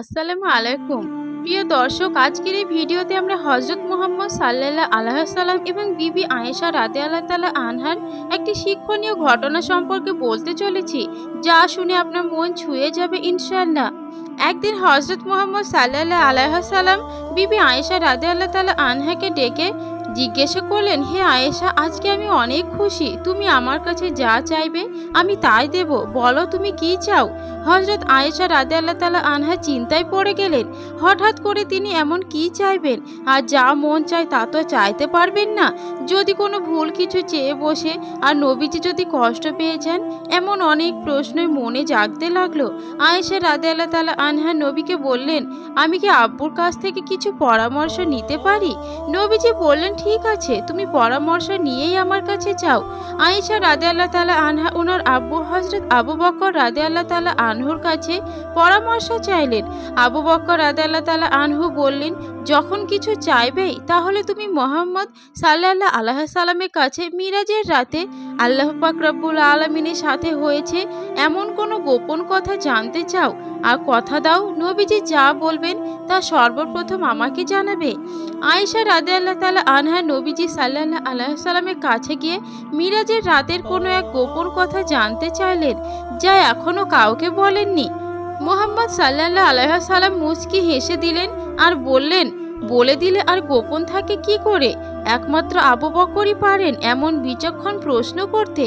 আসসালামু আলাইকুম। প্রিয় দর্শক, আজকের এই ভিডিওতে আমরা হজরত মোহাম্মদ সাল্লাল্লাহ আলাহ সাল্লাম এবং বিবি আয়েশা রাতে আল্লাহ তালা আনহার একটি শিক্ষণীয় ঘটনা সম্পর্কে বলতে চলেছি, যা শুনে আপনার মন ছুঁয়ে যাবে ইনশাল্লাহ একদিন হজরত মোহাম্মদ সাল্লাল্লাহ আলাহ সাল্লাম বিবি আয়েশা রাতে আল্লাহ তালা আনহাকে ডেকে জিজ্ঞাসা করলেন, হে আয়েশা, আজকে আমি অনেক খুশি। তুমি আমার কাছে যা চাইবে, আমি তাই দেব। বলো তুমি কি চাও? হজরত আয়েশা রাদে আল্লাহ তালা আনহা চিন্তায় পড়ে গেলেন। হঠাৎ করে তিনি এমন কি চাইবেন? আর যা মন চায় তা তো চাইতে পারবেন না। যদি কোনো ভুল কিছু চেয়ে বসে আর নবীজি যদি কষ্ট পেয়ে যান, এমন অনেক প্রশ্নই মনে জাগতে লাগল। আয়েশা রাদে আল্লাহ তালা আনহা নবীকে বললেন, আমি কি আব্বুর কাছ থেকে কিছু পরামর্শ নিতে পারি? নবীজি বললেন ঠিক আছে, তুমি পরামর্শ নিয়েই আমার কাছে চাও আয়েশা রাদে আল্লাহ তালা আনহা ওনার আব্বু হজরত আবু বকর রাদে আল্লাহ তালা আনহুর কাছে পরামর্শ চাইলেন। আবু বকর রাদে আল্লাহ তালা আনহু বললেন, যখন কিছু চাইবেই তাহলে তুমি মোহাম্মদ সাল্লাহ আল্লাহ সাল্লামের কাছে মিরাজের রাতে আল্লাহ পাক রব্বুল আলমিনের সাথে হয়েছে এমন কোনো গোপন কথা জানতে চাও? আর কথা দাও, নবীজি যা বলবেন তা সর্বপ্রথম আমাকে জানাবে। আয়েশা রাদে আল্লাহ তালা আনহা নবীজি সাল্লাহ আল্লাহ সাল্লামের কাছে গিয়ে মিরাজের রাতের কোনো এক গোপন কথা জানতে চাইলেন, যা এখনও কাউকে বলেননি। মোহাম্মদ সাল্লাহ আলাইসাল্লাম মুচকি হেসে দিলেন আর বললেন, বলে দিলে আর গোপন থাকে কি করে? একমাত্র আবু বকরই পারেন এমন বিচক্ষণ প্রশ্ন করতে।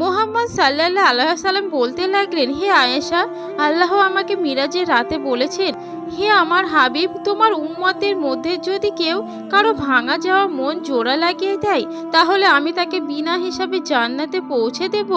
মোহাম্মদ সাল্লাহ আলাইসাল্লাম বলতে লাগলেন, হে আয়েশা, আল্লাহ আমাকে মিরাজের রাতে বলেছেন হে আমার হাবিব, তোমার উম্মতের মধ্যে যদি কেউ কারও ভাঙা যাওয়া মন জোড়া লাগিয়ে দেয়, তাহলে আমি তাকে বিনা হিসাবে জান্নাতে পৌঁছে দেব।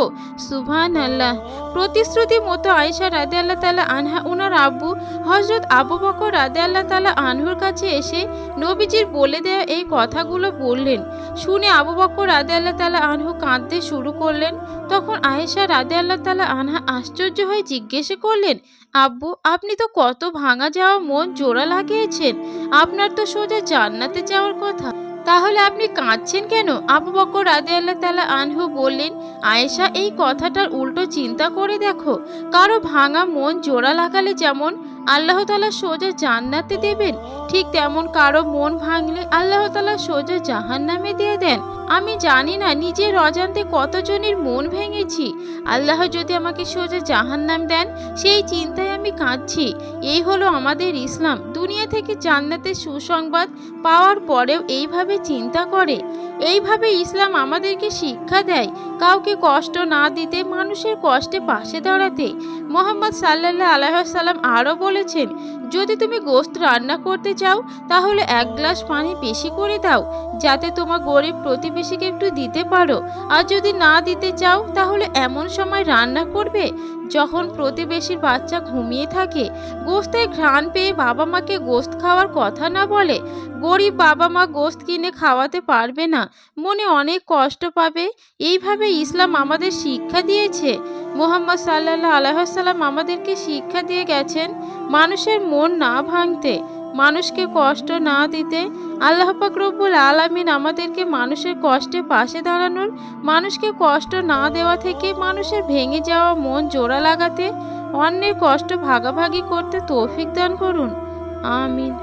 সুভান আল্লাহ প্রতিশ্রুতি মতো আয়েশা রাদে আল্লাহ তালা আনহা ওনার আব্বু হজরত আবু বকর রাদে আল্লাহ তালা আনহুর কাছে এসে নবীজির বলে দেওয়া এই কথাগুলো বললেন। শুনে আবু বকর রাদে আল্লাহ তালা আনহু কাঁদতে শুরু করলেন। তখন আয়েশা রাদে আল্লাহ তালা আনহা আশ্চর্য হয়ে জিজ্ঞেস করলেন, আব্বু, আপনি তো কত ভাঙা যাওয়া মন জোড়া লাগিয়েছেন। আপনার তো সোজা জান্নাতে যাওয়ার কথা। তাহলে আপনি কাঁদছেন কেন? আবু বকর রাদে আল্লাহ তালা আনহু বললেন, আয়েশা, এই কথাটার উল্টো চিন্তা করে দেখো। কারও ভাঙা মন জোড়া লাগালে যেমন আল্লাহ তালা সোজা জান্নাতে দেবেন, ঠিক তেমন কারও মন ভাঙলে আল্লাহ তালা সোজা জাহান নামে দিয়ে দেন। আমি জানি না নিজের অজান্তে কতজনের মন ভেঙেছি। আল্লাহ যদি আমাকে সোজা জাহান নাম দেন, সেই চিন্তায় আমি কাঁদছি। এই হলো আমাদের ইসলাম। দুনিয়া থেকে জান্নাতের সুসংবাদ পাওয়ার পরেও এইভাবে চিন্তা করে। এইভাবে ইসলাম আমাদেরকে শিক্ষা দেয়। কাউকে কষ্ট না দিতে, মানুষের কষ্টে পাশে দাঁড়াতে। মোহাম্মদ সাল্লাহ আলাইসাল্লাম আরও বলেছেন, যদি তুমি গোস্ত রান্না করতে চাও, তাহলে এক গ্লাস পানি বেশি করে দাও, যাতে তোমার গরিব প্রতিবেশীকে একটু দিতে পারো। আর যদি না দিতে চাও, তাহলে এমন সময় রান্না করবে যখন প্রতিবেশীর বাচ্চা ঘুমিয়ে থাকে, গোস্তের ঘ্রাণ পেয়ে বাবা মাকে গোস্ত খাওয়ার কথা না বলে, গরিব বাবা মা গোস্ত কিনে খাওয়াতে পারবে না, মনে অনেক কষ্ট পাবে। এইভাবে ইসলাম আমাদের শিক্ষা দিয়েছে। মোহাম্মদ সাল্লাহ আলাইসাল্লাম আমাদেরকে শিক্ষা দিয়ে গেছেন, মানুষের মন না ভাঙতে। মানুষকে কষ্ট না দিতে আল্লাহ পাক রব্বুল আলামিন আমাদেরকে মানুষের কষ্টে পাশে দাঁড়ানোর, মানুষকে কষ্ট না দেওয়া থেকে মানুষের ভেঙে যাওয়া মন জোড়া লাগাতে অন্যের কষ্ট ভাগাভাগি করতে তৌফিক দান করুন। আমিন।